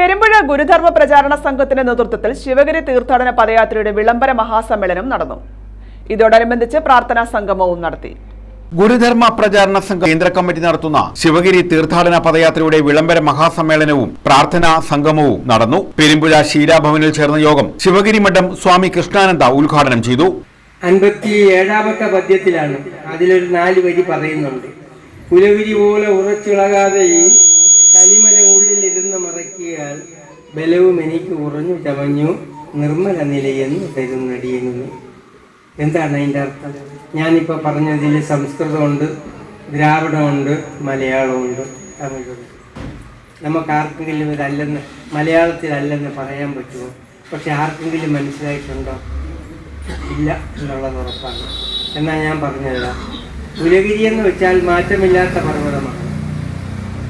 പെരുമ്പുഴ ഗുരുധർമ്മ പ്രചാരണ സംഘത്തിന്റെ നേതൃത്വത്തിൽ ശിവഗിരി തീർത്ഥാടന പദയാത്രയുടെ വിളംബര മഹാസമ്മേളനം നടന്നു. ഇതോടനുബന്ധിച്ച് പ്രാർത്ഥനാ സംഗമവും നടത്തി. ഗുരുധർമ്മ പ്രചാരണ സംഘം കേന്ദ്ര കമ്മിറ്റി നടത്തുന്ന ശിവഗിരി തീർത്ഥാടന പദയാത്രയുടെ വിളംബര മഹാസമ്മേളനവും പ്രാർത്ഥനാ സംഗമവും നടന്നു. പെരുമ്പുഴ ശീലാഭവനിൽ ചേർന്ന യോഗം ശിവഗിരി മഠം സ്വാമി കൃഷ്ണാനന്ദ ഉദ്ഘാടനം ചെയ്തു. അൻപത്തി ഏഴാമത്തെ പദ്യത്തിലാണ് അതിലൊരു നാല് വരി പറയുന്നുണ്ട്. പുലവിരി പോലെ ഉറച്ചിളകാതെ കലിമല കലിമല ഉള്ളിലിരുന്ന് മറക്കിയാൽ ബലവും എനിക്ക് ഉറഞ്ഞു ചമഞ്ഞു നിർമ്മല നിലയെന്ന് തരുന്നടിയെന്നു എന്താണ് അതിന്റെ അർത്ഥം? ഞാനിപ്പോൾ പറഞ്ഞതിൽ സംസ്കൃതമുണ്ട് ദ്രാവിഡമുണ്ട് മലയാളമുണ്ട് തമിഴുണ്ട് നമുക്ക് ആർക്കെങ്കിലും ഇതല്ലെന്ന് മലയാളത്തിലല്ലെന്ന് പറയാൻ പറ്റുമോ? പക്ഷെ ആർക്കെങ്കിലും മനസ്സിലായിട്ടുണ്ടോ? ഇല്ല എന്നുള്ളത് ഉറപ്പാണ്. എന്നാൽ ഞാൻ പറഞ്ഞതാണ് ഉലഗിരി എന്ന് വെച്ചാൽ മാറ്റമില്ലാത്ത പർവതമാണ്.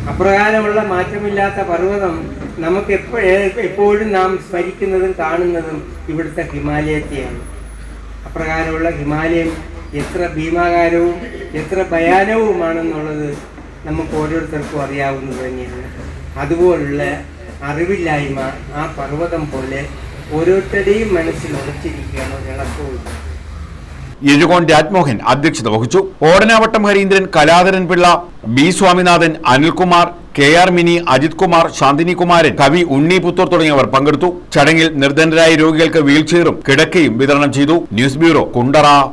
അപ്രകാരമുള്ള മാറ്റമില്ലാത്ത പർവതം നമുക്ക് എപ്പോഴേ എപ്പോഴും നാം സ്മരിക്കുന്നതും കാണുന്നതും ഇവിടുത്തെ ഹിമാലയത്തെയാണ്. അപ്രകാരമുള്ള ഹിമാലയം എത്ര ഭീമാകാരവും എത്ര ഭയാനവുമാണെന്നുള്ളത് നമുക്ക് ഓരോരുത്തർക്കും അറിയാവുന്നത് തന്നെയാണ്. അതുപോലുള്ള അറിവില്ലായ്മ ആ പർവതം പോലെ ഓരോരുത്തരുടെയും മനസ്സിൽ ഉറച്ചിരിക്കുകയാണ് ഒരിളക്കവും എഴുകോൺ രാജ്മോഹൻ അധ്യക്ഷത വഹിച്ചു. Odanavattam Harindran Kaladharan Pillai B Swaminathan Anilkumar K R Mini Ajith Kumar Shanthini Kumaran കവി ഉണ്ണി പുത്തൂർ തുടങ്ങിയവർ പങ്കെടുത്തു. ചടങ്ങിൽ നിർധനരായ രോഗികൾക്ക് വീൽചെയറും കിടക്കയും വിതരണം ചെയ്തു. News bureau Kundara.